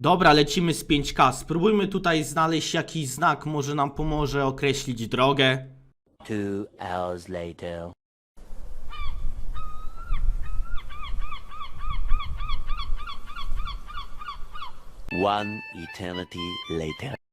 Dobra, lecimy z 5K. Spróbujmy tutaj znaleźć jakiś znak, może nam pomoże określić drogę. Two hours later. One eternity later.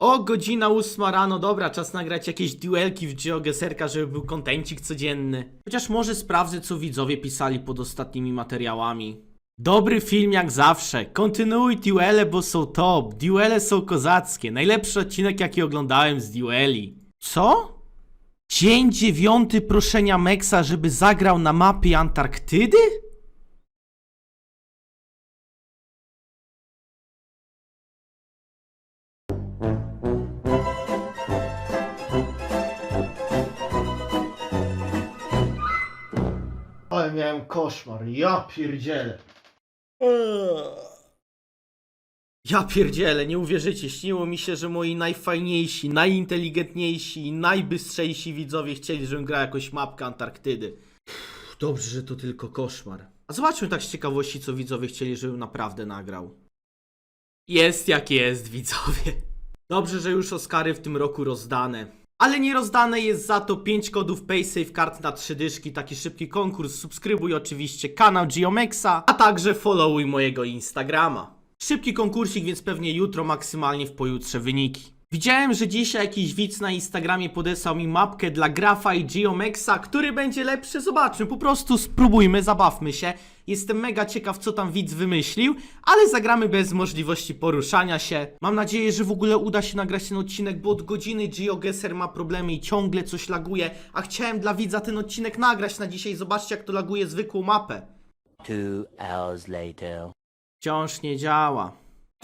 O, godzina ósma rano, dobra, czas nagrać jakieś duelki w GeoGeserka, żeby był kontencik codzienny. Chociaż może sprawdzę, co widzowie pisali pod ostatnimi materiałami. Dobry film jak zawsze. Kontynuuj duele, bo są top. Duele są kozackie. Najlepszy odcinek, jaki oglądałem z dueli. Co? Dzień dziewiąty proszenia Mexa, żeby zagrał na mapie Antarktydy? Miałem koszmar, ja pierdzielę. Ja pierdzielę, nie uwierzycie, śniło mi się, że moi najfajniejsi, najinteligentniejsi i najbystrzejsi widzowie chcieli, żebym grał jakąś mapkę Antarktydy. Dobrze, że to tylko koszmar. A zobaczmy tak z ciekawości, co widzowie chcieli, żebym naprawdę nagrał. Jest jak jest, widzowie. Dobrze, że już Oscary w tym roku rozdane. Ale nie rozdane jest za to 5 kodów PaySafe kart na 3 dyszki, taki szybki konkurs. Subskrybuj oczywiście kanał Geomexa, a także followuj mojego Instagrama. Szybki konkursik, więc pewnie jutro, maksymalnie w pojutrze wyniki. Widziałem, że dzisiaj jakiś widz na Instagramie podesłał mi mapkę dla Grafa i Geomexa, który będzie lepszy, zobaczmy, po prostu spróbujmy, zabawmy się. Jestem mega ciekaw, co tam widz wymyślił, ale zagramy bez możliwości poruszania się. Mam nadzieję, że w ogóle uda się nagrać ten odcinek, bo od godziny GeoGuessr ma problemy i ciągle coś laguje, a chciałem dla widza ten odcinek nagrać na dzisiaj. Zobaczcie, jak to laguje zwykłą mapę. Two hours later. Wciąż nie działa.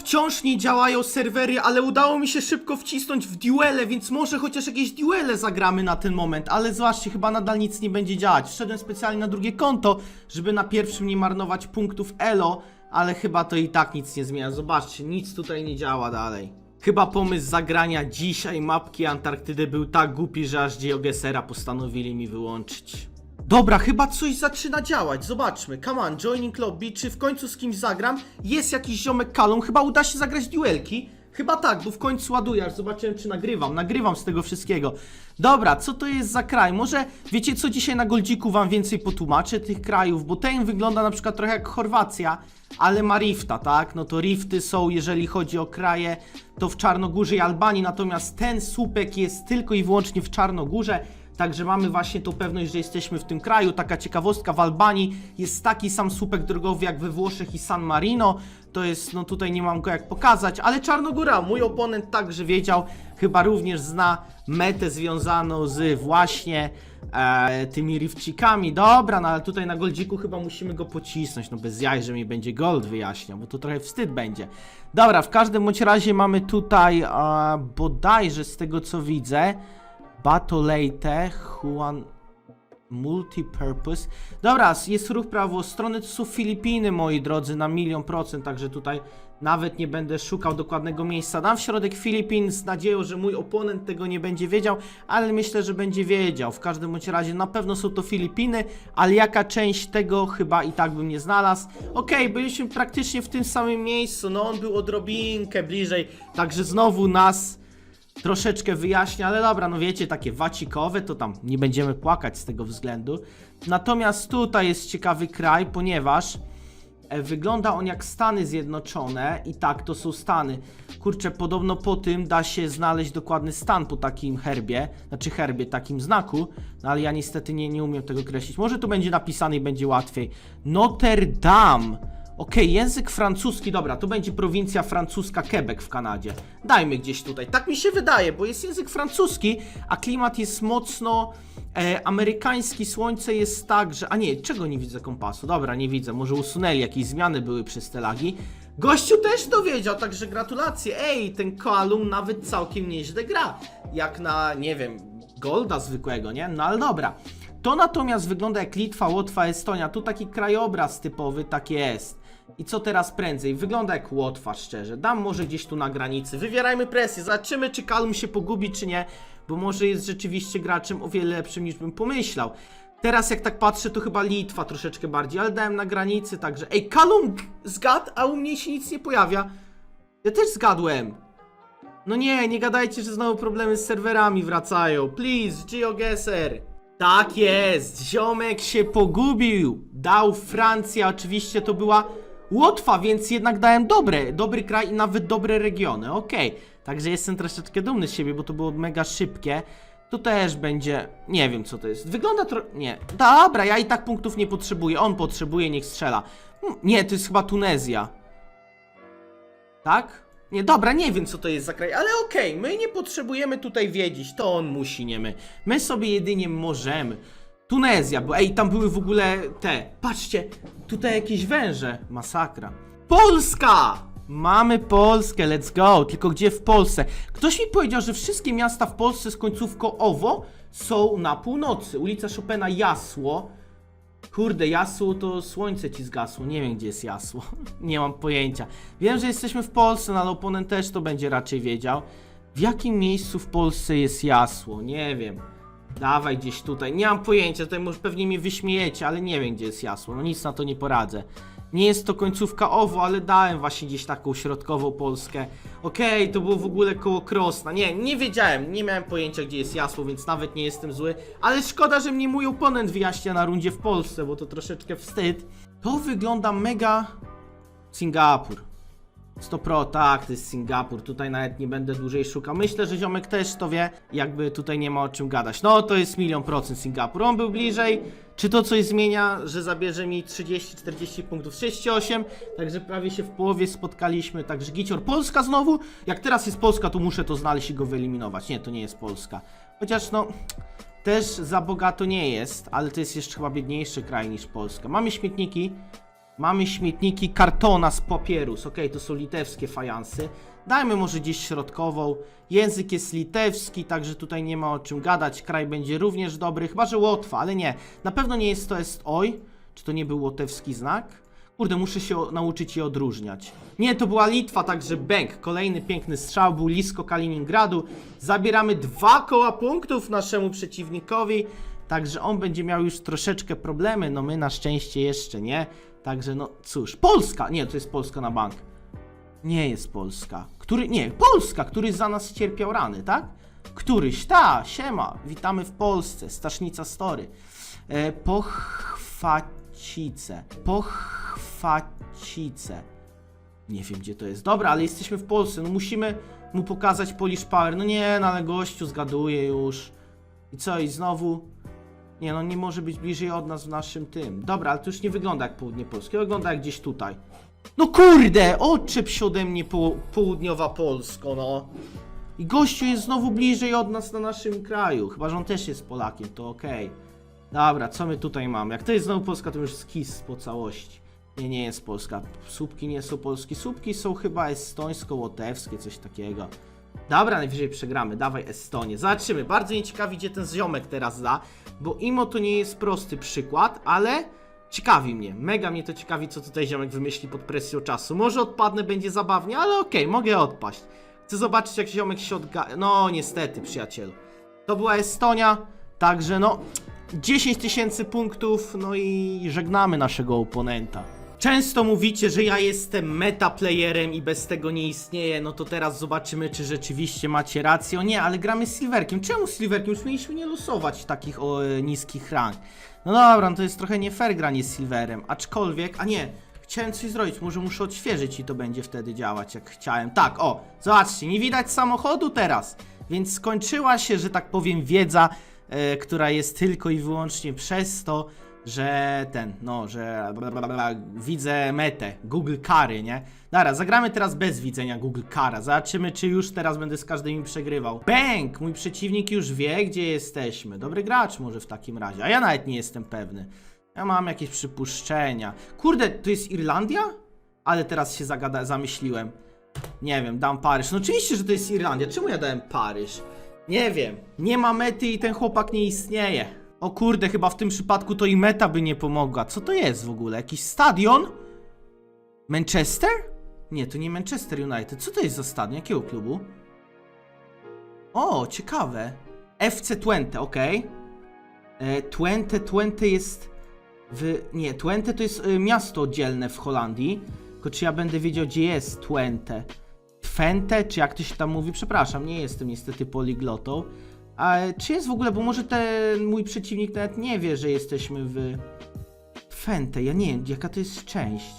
Wciąż nie działają serwery, ale udało mi się szybko wcisnąć w duele, więc może chociaż jakieś duele zagramy na ten moment, ale zobaczcie, chyba nadal nic nie będzie działać. Wszedłem specjalnie na drugie konto, żeby na pierwszym nie marnować punktów elo, ale chyba to i tak nic nie zmienia. Zobaczcie, nic tutaj nie działa dalej. Chyba pomysł zagrania dzisiaj mapki Antarktydy był tak głupi, że aż GeoGesera postanowili mi wyłączyć. Dobra, chyba coś zaczyna działać. Zobaczmy. Come on, joining lobby. Czy w końcu z kimś zagram? Jest jakiś ziomek kalą. Chyba uda się zagrać duelki. Chyba tak, bo w końcu ładuję. Aż zobaczyłem, czy nagrywam. Nagrywam z tego wszystkiego. Dobra, co to jest za kraj? Może wiecie co? Dzisiaj na Goldziku wam więcej potłumaczę tych krajów, bo ten wygląda na przykład trochę jak Chorwacja, ale ma rifta, tak? No to rifty są, jeżeli chodzi o kraje, to w Czarnogórze i Albanii, natomiast ten słupek jest tylko i wyłącznie w Czarnogórze. Także mamy właśnie tą pewność, że jesteśmy w tym kraju. Taka ciekawostka w Albanii jest taki sam słupek drogowy jak we Włoszech i San Marino. To jest, no tutaj nie mam go jak pokazać, ale Czarnogóra, mój oponent także wiedział, chyba również zna metę związaną z właśnie e, tymi rifcikami. Dobra, no ale tutaj na goldziku chyba musimy go pocisnąć, no bez jaj, że mi będzie gold wyjaśniał, bo to trochę wstyd będzie. Dobra, w każdym bądź razie mamy tutaj e, bodajże z tego co widzę Batolejte, Juan Multipurpose. Dobra, jest ruch prawostronny, to są Filipiny, moi drodzy, na milion procent, także tutaj nawet nie będę szukał dokładnego miejsca. Dam w środek Filipin z nadzieją, że mój oponent tego nie będzie wiedział, ale myślę, że będzie wiedział. W każdym bądź razie na pewno są to Filipiny, ale jaka część tego chyba i tak bym nie znalazł. Okej, byliśmy praktycznie w tym samym miejscu, no on był odrobinkę bliżej, także znowu nas troszeczkę wyjaśnia, ale dobra, no wiecie, takie wacikowe, to tam nie będziemy płakać z tego względu. Natomiast tutaj jest ciekawy kraj, ponieważ e, wygląda on jak Stany Zjednoczone i tak, to są Stany. Kurczę, podobno po tym da się znaleźć dokładny stan po takim herbie, znaczy herbie, takim znaku, no ale ja niestety nie, nie umiem tego określić. Może tu będzie napisane i będzie łatwiej. Notre Dame. Okej, język francuski, dobra, to będzie prowincja francuska Quebec w Kanadzie. Dajmy gdzieś tutaj. Tak mi się wydaje, bo jest język francuski, a klimat jest mocno e, amerykański. Słońce jest tak, że. A nie, czego nie widzę kompasu? Dobra, nie widzę. Może usunęli, jakieś zmiany były przez te lagi. Gościu też to wiedział, także gratulacje. Ej, ten Koalum nawet całkiem nieźle gra. Jak na, nie wiem, Golda zwykłego, nie? No ale dobra. To natomiast wygląda jak Litwa, Łotwa, Estonia. Tu taki krajobraz typowy, tak jest. I co teraz prędzej? Wygląda jak Łotwa, szczerze. Dam może gdzieś tu na granicy. Wywierajmy presję. Zobaczymy, czy Kalum się pogubi, czy nie. Bo może jest rzeczywiście graczem o wiele lepszym niż bym pomyślał. Teraz jak tak patrzę, to chyba Litwa troszeczkę bardziej, ale dałem na granicy, także... Ej, Kalum zgadł, a u mnie się nic nie pojawia. Ja też zgadłem. No nie, nie gadajcie, że znowu problemy z serwerami wracają. Please, GeoGuessr. Tak jest, ziomek się pogubił. Dał Francja, oczywiście to była Łotwa, więc jednak dałem dobre, dobry kraj i nawet dobre regiony, okej. Także jestem troszeczkę dumny z siebie, bo to było mega szybkie. Tu też będzie, nie wiem co to jest. Wygląda tro... nie. Dobra, ja i tak punktów nie potrzebuję, on potrzebuje, niech strzela. Hmm, Nie, to jest chyba Tunezja. Tak? Nie, dobra, nie wiem co to jest za kraj, ale okej, my nie potrzebujemy tutaj wiedzieć, to on musi, nie my. My sobie jedynie możemy. Tunezja, bo ej, tam były w ogóle te, patrzcie, tutaj jakieś węże, masakra. Polska! Mamy Polskę, let's go, tylko gdzie w Polsce? Ktoś mi powiedział, że wszystkie miasta w Polsce z końcówką OWO są na północy. Ulica Chopina Jasło, Kurde, jasło to słońce ci zgasło. Nie wiem, gdzie jest jasło. Nie mam pojęcia. Wiem, że jesteśmy w Polsce, no ale oponent też to będzie raczej wiedział. W jakim miejscu w Polsce jest jasło? Nie wiem. Dawaj gdzieś tutaj. Nie mam pojęcia, tutaj może pewnie mnie wyśmiejecie, ale nie wiem, gdzie jest jasło. No nic na to nie poradzę. Nie jest to końcówka OWO, ale dałem właśnie gdzieś taką środkową Polskę. Okej, to było w ogóle koło Krosna. Nie, nie wiedziałem, nie miałem pojęcia gdzie jest jasło, więc nawet nie jestem zły. Ale szkoda, że mnie mój oponent wyjaśnia na rundzie w Polsce, bo to troszeczkę wstyd. To wygląda mega... Singapur. 100 pro, tak, to jest Singapur. Tutaj nawet nie będę dłużej szukał. Myślę, że ziomek też to wie, jakby tutaj nie ma o czym gadać. No, to jest milion procent Singapur. On był bliżej. Czy to coś zmienia, że zabierze mi 30-40 punktów? 6-8, także prawie się w połowie spotkaliśmy. Także Gicior, Polska znowu? Jak teraz jest Polska, to muszę to znaleźć i go wyeliminować. Nie, to nie jest Polska. Chociaż no, też za bogato nie jest, ale to jest jeszcze chyba biedniejszy kraj niż Polska. Mamy śmietniki. Mamy śmietniki kartona z papierus. Ok, to są litewskie fajansy. Dajmy może gdzieś środkową. Język jest litewski, także tutaj nie ma o czym gadać. Kraj będzie również dobry, chyba że Łotwa, ale nie. Na pewno nie jest to jest oj. Czy to nie był łotewski znak? Kurde, muszę się nauczyć je odróżniać. Nie, to była Litwa, także bęk. Kolejny piękny strzał, był blisko Kaliningradu. Zabieramy dwa koła punktów naszemu przeciwnikowi. Także on będzie miał już troszeczkę problemy, no my na szczęście jeszcze nie. Także no cóż, Polska! Nie, to jest Polska na bank. Nie jest Polska. Który, nie, Polska, który za nas cierpiał rany, tak? Któryś, ta, siema, witamy w Polsce, Stasznica Story. E, pochwacice, pochwacice. Nie wiem gdzie to jest. Dobra, ale jesteśmy w Polsce, no musimy mu pokazać Polish Power. No nie, no ale gościu zgaduje już. I co, i znowu... Nie no, nie może być bliżej od nas w naszym tym. Dobra, ale to już nie wygląda jak południe Polski, wygląda jak gdzieś tutaj. No kurde, odczep się ode mnie po, południowa Polsko, no. I gościu jest znowu bliżej od nas na naszym kraju. Chyba, że on też jest Polakiem, to okej. Dobra, co my tutaj mamy? Jak to jest znowu Polska, to już skis po całości. Nie, nie jest Polska. Słupki nie są polskie. Słupki są chyba estońsko-łotewskie, coś takiego. Dobra, najwyżej przegramy. Dawaj Estonię. Zobaczymy. Bardzo mnie ciekawi, gdzie ten ziomek teraz da, bo IMO to nie jest prosty przykład, ale ciekawi mnie. Mega mnie to ciekawi, co tutaj ziomek wymyśli pod presją czasu. Może odpadnę, będzie zabawnie, ale okej, mogę odpaść. Chcę zobaczyć, jak ziomek się odga... No, niestety, przyjacielu. To była Estonia, także no... 10 tysięcy punktów, no i żegnamy naszego oponenta. Często mówicie, że ja jestem metaplayerem i bez tego nie istnieję, no to teraz zobaczymy, czy rzeczywiście macie rację. O nie, ale gramy z Silverkiem. Czemu z Silverkiem? Już mieliśmy nie losować takich o, e, niskich rank. No dobra, no to jest trochę nie fair granie z Silverem, aczkolwiek, a nie, chciałem coś zrobić, może muszę odświeżyć i to będzie wtedy działać jak chciałem. Tak, o, zobaczcie, nie widać samochodu teraz, więc skończyła się, że tak powiem, wiedza, e, która jest tylko i wyłącznie przez to, że ten, no, że bla, bla, bla, widzę metę, Google Kary, nie? Dobra, zagramy teraz bez widzenia Google Kara. Zobaczymy, czy już teraz będę z każdym przegrywał. Bęk! Mój przeciwnik już wie, gdzie jesteśmy. Dobry gracz może w takim razie, a ja nawet nie jestem pewny. Ja mam jakieś przypuszczenia. Kurde, to jest Irlandia? Ale teraz się zagada zamyśliłem. Nie wiem, dam Paryż. No oczywiście, że to jest Irlandia. Czemu ja dałem Paryż? Nie wiem. Nie ma mety i ten chłopak nie istnieje. O kurde, chyba w tym przypadku to i meta by nie pomogła. Co to jest w ogóle? Jakiś stadion? Manchester? Nie, to nie Manchester United. Co to jest za stadion? Jakiego klubu? O, ciekawe. FC Twente, okej. E, Twente, Twente jest w... Nie, Twente to jest y, miasto oddzielne w Holandii. Tylko czy ja będę wiedział, gdzie jest Twente? Twente, czy jak to się tam mówi? Przepraszam, nie jestem niestety poliglotą. A czy jest w ogóle, bo może ten mój przeciwnik nawet nie wie, że jesteśmy w... Twente, ja nie wiem, jaka to jest część.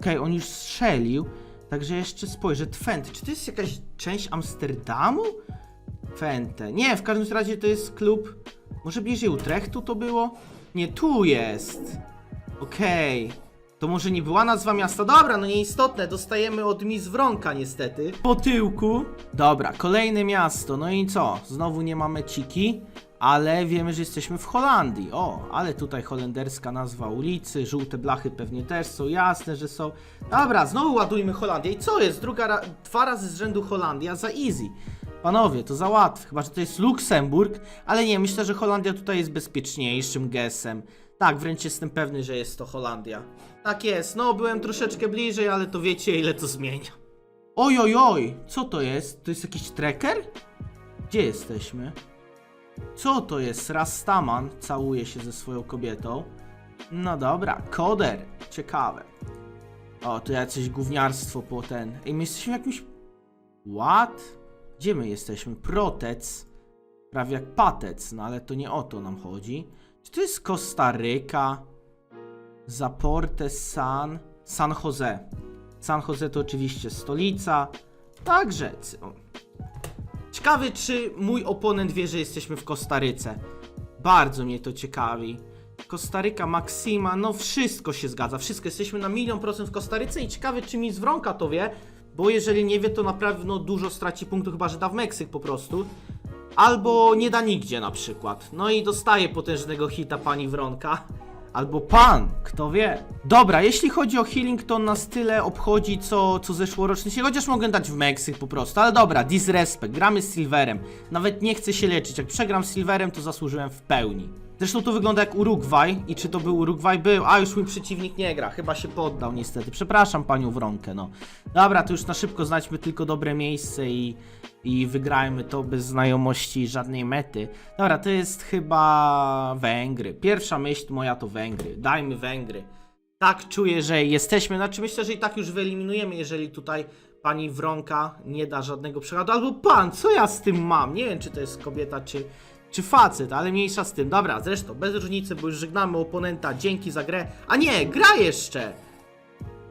Okej, on już strzelił, także jeszcze spojrzę. Twente, czy to jest jakaś część Amsterdamu? Twente. Nie, w każdym razie to jest klub. Może bliżej Utrechtu to było? Nie, tu jest. Okej. To może nie była nazwa miasta? Dobra, no nieistotne, dostajemy od Miss Wronka niestety. Po tyłku. Dobra, kolejne miasto. No i co? Znowu nie mamy ciki, ale wiemy, że jesteśmy w Holandii. O, ale tutaj holenderska nazwa ulicy, żółte blachy pewnie też są, jasne, że są. Dobra, znowu ładujmy Holandię. I co jest? Druga, ra- dwa razy z rzędu Holandia za easy. Panowie, to za łatwe, chyba że to jest Luksemburg, ale nie, myślę, że Holandia tutaj jest bezpieczniejszym gesem. Tak, wręcz jestem pewny, że jest to Holandia. Tak jest, no byłem troszeczkę bliżej, ale to wiecie ile to zmienia. Oj, oj, oj, co to jest? To jest jakiś trekker? Gdzie jesteśmy? Co to jest? Rastaman całuje się ze swoją kobietą. No dobra, koder, ciekawe. O, to jaceś gówniarstwo po ten. Ej, my jesteśmy jakimś... What? Gdzie my jesteśmy? Protec. Prawie jak patec, no ale to nie o to nam chodzi. Czy to jest Kostaryka? Zaporte San... San Jose. San Jose to oczywiście stolica. Także... Ciekawy, czy mój oponent wie, że jesteśmy w Kostaryce. Bardzo mnie to ciekawi. Kostaryka, Maxima, no wszystko się zgadza, wszystko. Jesteśmy na milion procent w Kostaryce i ciekawy, czy mi Wronka to wie, bo jeżeli nie wie, to na pewno dużo straci punktów, chyba że da w Meksyk po prostu. Albo nie da nigdzie na przykład. No i dostaje potężnego hita pani Wronka. Albo pan, kto wie. Dobra, jeśli chodzi o healing, to nas tyle obchodzi, co, co zeszłoroczny. się- Chociaż mogę dać w Meksyk po prostu. Ale dobra, disrespect, gramy z Silverem. Nawet nie chcę się leczyć. Jak przegram z Silverem, to zasłużyłem w pełni. Zresztą to wygląda jak Urugwaj. I czy to był Urugwaj? Był. A, już mój przeciwnik nie gra. Chyba się poddał niestety. Przepraszam panią Wronkę, no. Dobra, to już na szybko znajdźmy tylko dobre miejsce i, i wygrajmy to bez znajomości żadnej mety. Dobra, to jest chyba Węgry. Pierwsza myśl moja to Węgry. Dajmy Węgry. Tak czuję, że jesteśmy. Znaczy myślę, że i tak już wyeliminujemy, jeżeli tutaj pani Wronka nie da żadnego przykładu. Albo pan, co ja z tym mam? Nie wiem, czy to jest kobieta, czy, czy facet, ale mniejsza z tym. Dobra, zresztą, bez różnicy, bo już żegnamy oponenta. Dzięki za grę. A nie, gra jeszcze!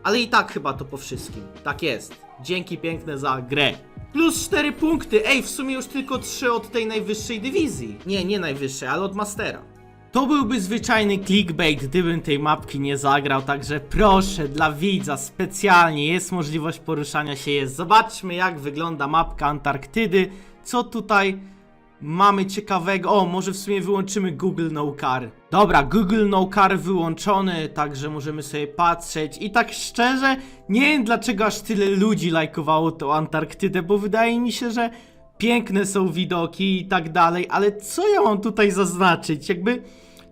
Ale i tak chyba to po wszystkim. Tak jest. Dzięki piękne za grę. Plus 4 punkty. Ej, w sumie już tylko 3 od tej najwyższej dywizji. Nie, nie najwyższej, ale od Mastera. To byłby zwyczajny clickbait, gdybym tej mapki nie zagrał, także proszę, dla widza specjalnie jest możliwość poruszania się jest. Zobaczmy jak wygląda mapka Antarktydy, co tutaj mamy ciekawego. O, może w sumie wyłączymy Google No Car. Dobra, Google No Car wyłączony, także możemy sobie patrzeć. I tak szczerze, nie wiem dlaczego aż tyle ludzi lajkowało tą Antarktydę, bo wydaje mi się, że piękne są widoki i tak dalej, ale co ja mam tutaj zaznaczyć? Jakby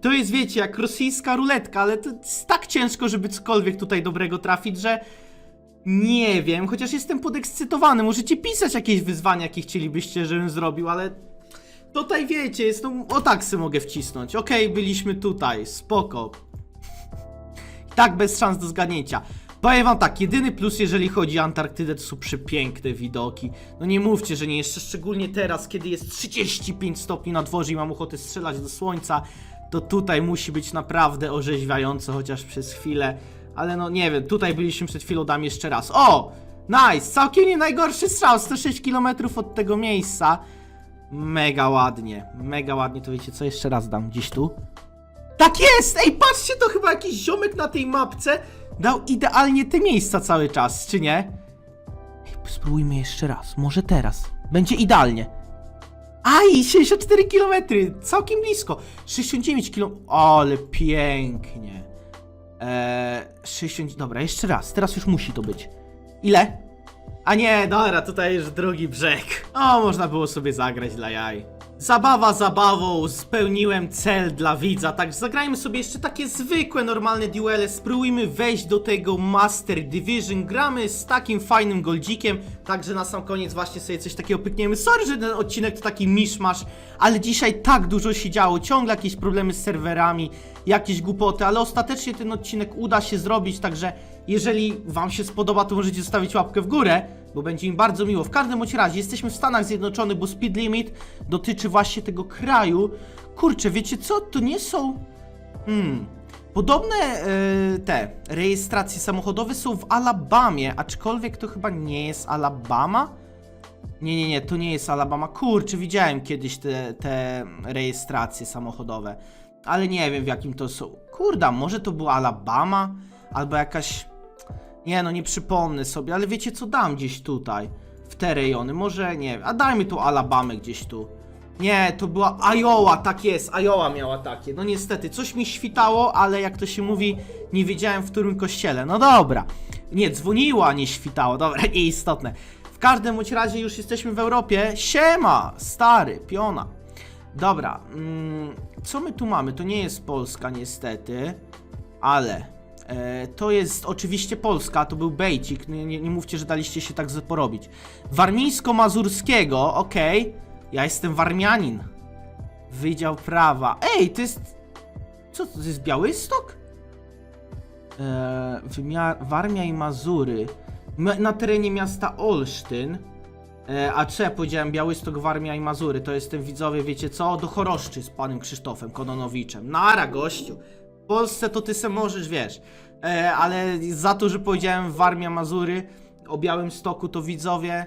to jest, wiecie, jak rosyjska ruletka, ale to jest tak ciężko, żeby cokolwiek tutaj dobrego trafić, że nie wiem, chociaż jestem podekscytowany. Możecie pisać jakieś wyzwania, jakie chcielibyście, żebym zrobił, ale tutaj wiecie, jest no, o tak se mogę wcisnąć. Okej, byliśmy tutaj, spoko. Tak, bez szans do zgadnięcia. Powiem wam tak, jedyny plus jeżeli chodzi o Antarktydę to są przepiękne widoki. No nie mówcie, że nie, jeszcze szczególnie teraz, kiedy jest 35 stopni na dworze i mam ochotę strzelać do słońca, to tutaj musi być naprawdę orzeźwiająco, chociaż przez chwilę. Ale no nie wiem, tutaj byliśmy przed chwilą, dam jeszcze raz. O! Nice! Całkiem nie najgorszy strzał, 106 km od tego miejsca. Mega ładnie, mega ładnie, to wiecie co, jeszcze raz dam gdzieś tu. Tak jest! Ej, patrzcie, to chyba jakiś ziomek na tej mapce dał idealnie te miejsca cały czas, czy nie? Ej, spróbujmy jeszcze raz, może teraz. Będzie idealnie. Aj, 64 km, całkiem blisko. 69 km, ale pięknie. Eee, 60, dobra, jeszcze raz, teraz już musi to być. Ile? A nie, dobra, tutaj już drugi brzeg. O, można było sobie zagrać dla jaj. Zabawa zabawą, spełniłem cel dla widza, tak zagrajmy sobie jeszcze takie zwykłe, normalne duele, spróbujmy wejść do tego Master Division, gramy z takim fajnym goldzikiem, także na sam koniec właśnie sobie coś takiego pykniemy. Sorry, że ten odcinek to taki miszmasz, ale dzisiaj tak dużo się działo, ciągle jakieś problemy z serwerami, jakieś głupoty, ale ostatecznie ten odcinek uda się zrobić, także jeżeli wam się spodoba, to możecie zostawić łapkę w górę, bo będzie mi bardzo miło. W każdym bądź razie jesteśmy w Stanach Zjednoczonych, bo speed limit dotyczy właśnie tego kraju. Kurczę, wiecie co? To nie są. Hmm. Podobne e, te rejestracje samochodowe są w Alabamie, aczkolwiek to chyba nie jest Alabama. Nie, nie, nie, to nie jest Alabama. Kurczę, widziałem kiedyś te, te rejestracje samochodowe, ale nie wiem w jakim to są. Kurda, może to była Alabama? Albo jakaś. Nie no, nie przypomnę sobie, ale wiecie co, dam gdzieś tutaj, w te rejony, może nie a dajmy tu Alabamę gdzieś tu. Nie, to była Iowa, tak jest, Iowa miała takie. No niestety, coś mi świtało, ale jak to się mówi, nie wiedziałem w którym kościele. No dobra. Nie, dzwoniła, nie świtało, dobra, nieistotne. W każdym bądź razie już jesteśmy w Europie. Siema, stary, piona. Dobra, mm, co my tu mamy? To nie jest Polska niestety, ale to jest oczywiście Polska, to był bejcik, nie, nie, nie mówcie, że daliście się tak porobić. Warmińsko-Mazurskiego, okej, ja jestem Warmianin. Wydział Prawa. Ej, to jest... Co, to jest Białystok? E, wymia- Warmia i Mazury. Na terenie miasta Olsztyn. E, a czy powiedziałem Białystok, Warmia i Mazury, to jestem widzowie, wiecie co? Do Choroszczy z panem Krzysztofem Kononowiczem. Nara, gościu. Polsce to ty se możesz, wiesz. E, ale za to, że powiedziałem Warmia, Mazury o Białym Stoku, to widzowie...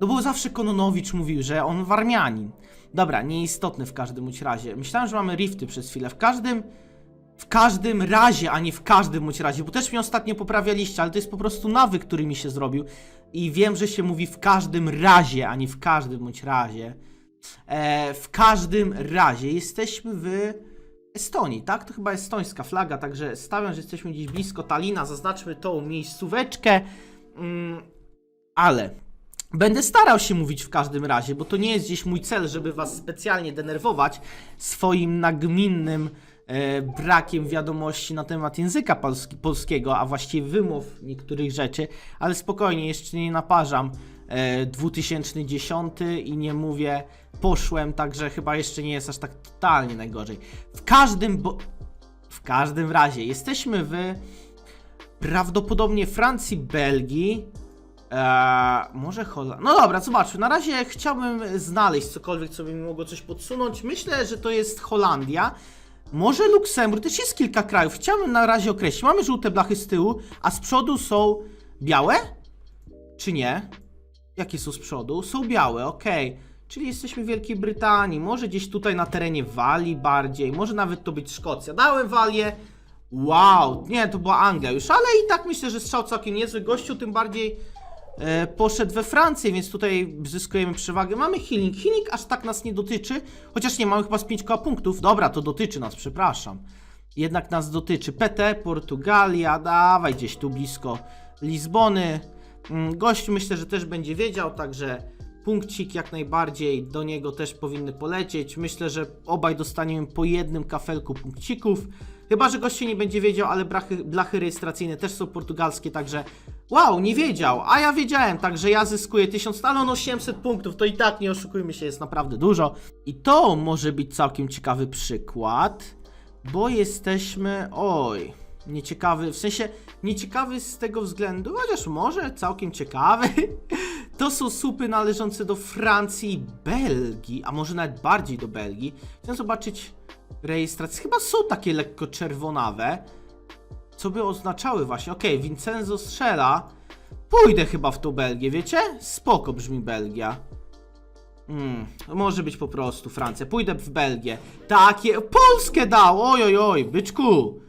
No bo zawsze Kononowicz mówił, że on Warmianin. Dobra, nieistotny w każdym bądź razie. Myślałem, że mamy rifty przez chwilę. W każdym... W każdym razie, a nie w każdym bądź razie, bo też mnie ostatnio poprawialiście, ale to jest po prostu nawyk, który mi się zrobił. I wiem, że się mówi w każdym razie, a nie w każdym bądź razie. E, w każdym razie jesteśmy w Estonii, tak? To chyba estońska flaga, także stawiam, że jesteśmy gdzieś blisko Talina. Zaznaczmy tą miejscóweczkę. Mm, ale Będę starał się mówić w każdym razie, bo to nie jest gdzieś mój cel, żeby was specjalnie denerwować swoim nagminnym e, brakiem wiadomości na temat języka polski, polskiego, a właściwie wymów niektórych rzeczy, ale spokojnie, jeszcze nie naparzam 2010 i nie mówię poszłem, także chyba jeszcze nie jest aż tak totalnie najgorzej. W każdym, bo... W każdym razie, jesteśmy w prawdopodobnie Francji, Belgii, Eee, może Holandia. No dobra, zobaczmy. Na razie chciałbym znaleźć cokolwiek, co by mi mogło coś podsunąć. Myślę, że to jest Holandia. Może Luksemburg. Też jest kilka krajów. Chciałbym na razie określić. Mamy żółte blachy z tyłu, a z przodu są białe? Czy nie? Jakie są z przodu? Są białe, okej. Czyli jesteśmy w Wielkiej Brytanii. Może gdzieś tutaj na terenie Walii bardziej. Może nawet to być Szkocja. Dałem Walię. Wow, nie, to była Anglia już, ale i tak myślę, że strzał całkiem niezły. Gościu tym bardziej e, poszedł we Francję, więc tutaj zyskujemy przewagę. Mamy healing. Healing aż tak nas nie dotyczy, chociaż nie, mamy chyba z 5 koła punktów. Dobra, to dotyczy nas, przepraszam. Jednak nas dotyczy. PT, Portugalia, dawaj gdzieś tu blisko Lizbony. Mm, Gość myślę, że też będzie wiedział, także punkcik jak najbardziej do niego też powinny polecieć. Myślę, że obaj dostaniemy po jednym kafelku punkcików. Chyba, że goście nie będzie wiedział, ale brachy, blachy rejestracyjne też są portugalskie, także wow, nie wiedział, a ja wiedziałem, także ja zyskuję 1000 talon 800 punktów, to i tak nie oszukujmy się, jest naprawdę dużo. I to może być całkiem ciekawy przykład, bo jesteśmy, oj, nieciekawy, w sensie nieciekawy z tego względu, chociaż może całkiem ciekawy. To są supy należące do Francji i Belgii, a może nawet bardziej do Belgii. Chciałem zobaczyć rejestrację. Chyba są takie lekko czerwonawe. Co by oznaczały właśnie? Okej, Vincenzo strzela. Pójdę chyba w tą Belgię, wiecie? Spoko brzmi Belgia. Hmm, może być po prostu Francja. Pójdę w Belgię. Takie. Polskę dał! Oj, oj, oj, byczku.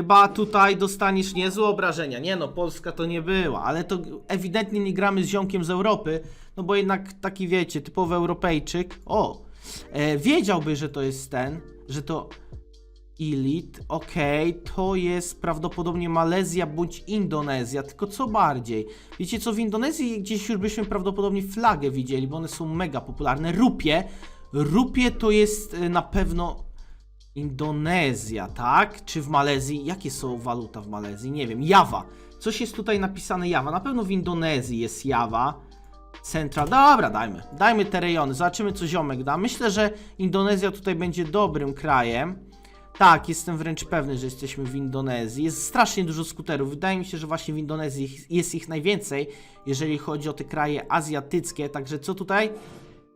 Chyba tutaj dostaniesz niezłe obrażenia. Nie no, Polska to nie była, ale to ewidentnie nie gramy z ziomkiem z Europy, no bo jednak taki wiecie, typowy Europejczyk. O! E, wiedziałby, że to jest ten, że to Elite, okej, to jest prawdopodobnie Malezja bądź Indonezja, tylko co bardziej. Wiecie co, w Indonezji gdzieś już byśmy prawdopodobnie flagę widzieli, bo one są mega popularne. Rupie, Rupie to jest y, na pewno Indonezja, tak? Czy w Malezji? Jakie są waluta w Malezji? Nie wiem. Jawa. Coś jest tutaj napisane Jawa. Na pewno w Indonezji jest Jawa. Central. Dobra, dajmy. Dajmy te rejony. Zobaczymy, co ziomek da. Myślę, że Indonezja tutaj będzie dobrym krajem. Tak, jestem wręcz pewny, że jesteśmy w Indonezji. Jest strasznie dużo skuterów. Wydaje mi się, że właśnie w Indonezji jest ich najwięcej, jeżeli chodzi o te kraje azjatyckie. Także co tutaj?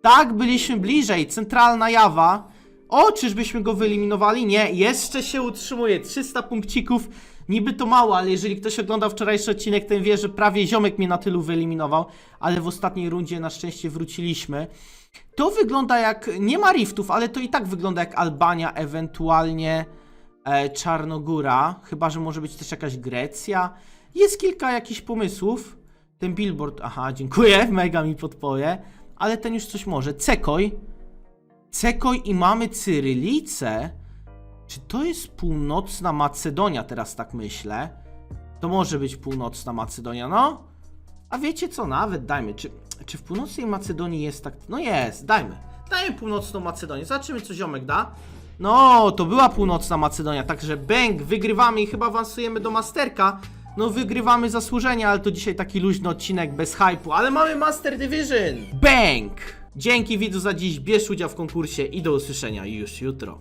Tak, byliśmy bliżej. Centralna Jawa. O, czyżbyśmy go wyeliminowali? Nie, jeszcze się utrzymuje. 300 punkcików. Niby to mało, ale jeżeli ktoś oglądał wczorajszy odcinek, ten wie, że prawie ziomek mnie na tylu wyeliminował, ale w ostatniej rundzie na szczęście wróciliśmy. To wygląda jak. Nie ma riftów, ale to i tak wygląda jak Albania, ewentualnie e, Czarnogóra. Chyba, że może być też jakaś Grecja. Jest kilka jakichś pomysłów. Ten billboard. Aha, dziękuję, mega mi podpowie. Ale ten już coś może. Cekoj. Cekoj i mamy Cyrylicę. Czy to jest północna Macedonia, teraz tak myślę? To może być północna Macedonia, no. A wiecie co, nawet dajmy. Czy, czy w północnej Macedonii jest tak. No jest, dajmy. Dajmy północną Macedonię. Zobaczymy, co ziomek da. No, to była północna Macedonia, także bang, wygrywamy i chyba awansujemy do Masterka. No, wygrywamy zasłużenia, ale to dzisiaj taki luźny odcinek bez hypu, ale mamy Master Division. Bang! Dzięki widzu za dziś, bierz udział w konkursie i do usłyszenia już jutro.